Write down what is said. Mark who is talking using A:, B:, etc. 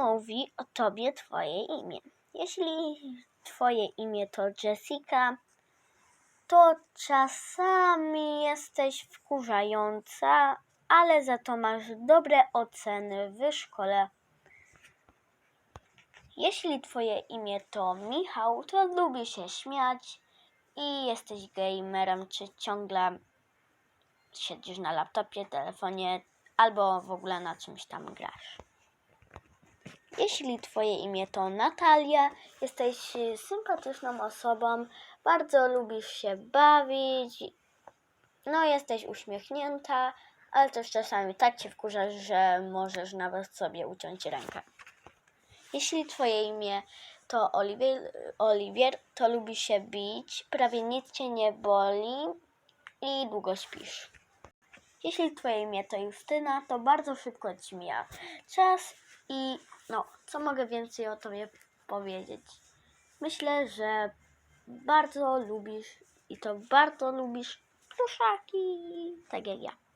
A: mówi o tobie twoje imię? Jeśli twoje imię to Jessica, to czasami jesteś wkurzająca, ale za to masz dobre oceny w szkole. Jeśli twoje imię to Michał, to lubisz się śmiać i jesteś gamerem, czy ciągle siedzisz na laptopie, telefonie albo w ogóle na czymś tam grasz. Jeśli twoje imię to Natalia, jesteś y, sympatyczną osobą, bardzo lubisz się bawić, no jesteś uśmiechnięta, ale też czasami tak cię wkurzasz, że możesz nawet sobie uciąć rękę. Jeśli twoje imię to Oliwier, Oliwier, to lubisz się bić, prawie nic cię nie boli i długo śpisz. Jeśli twoje imię to Justyna, to bardzo szybko ci mija czas i no, co mogę więcej o tobie powiedzieć? Myślę, że bardzo lubisz i to bardzo lubisz pluszaki, tak jak ja.